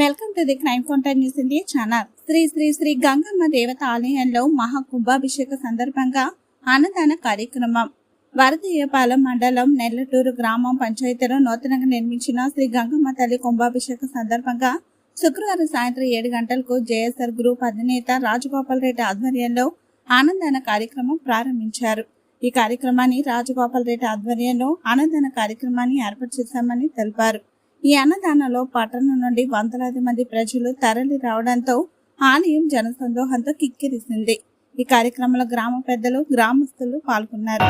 Welcome to the crime counter news India channel. Sri Sri Sri Gangamma దేవత ఆలయంలో మహా కుంభాభిషేక సందర్భంగా అన్నదాన కార్యక్రమం. వరదయ్యపాలెం మండలం నెల్లటూరు గ్రామం పంచాయతీలో నూతనంగా నిర్మించిన శ్రీ గంగమ్మ తల్లి కుంభాభిషేక సందర్భంగా శుక్రవారం సాయంత్రం ఏడు గంటలకు జేఎస్ఆర్ గ్రూప్ అధినేత రాజగోపాల్ రెడ్డి ఆధ్వర్యంలో ఆనందాన కార్యక్రమం ప్రారంభించారు. ఈ కార్యక్రమాన్ని రాజగోపాల్ రెడ్డి ఆధ్వర్యంలో అన్నదాన కార్యక్రమాన్ని ఏర్పాటు చేశామని తెలిపారు. ఈ అన్నదానంలో పట్టణం నుండి వందలాది మంది ప్రజలు తరలి రావడంతో ఆలయం జనసందోహంతో కిక్కిరిసింది. ఈ కార్యక్రమంలో గ్రామ పెద్దలు గ్రామస్తులు పాల్గొన్నారు.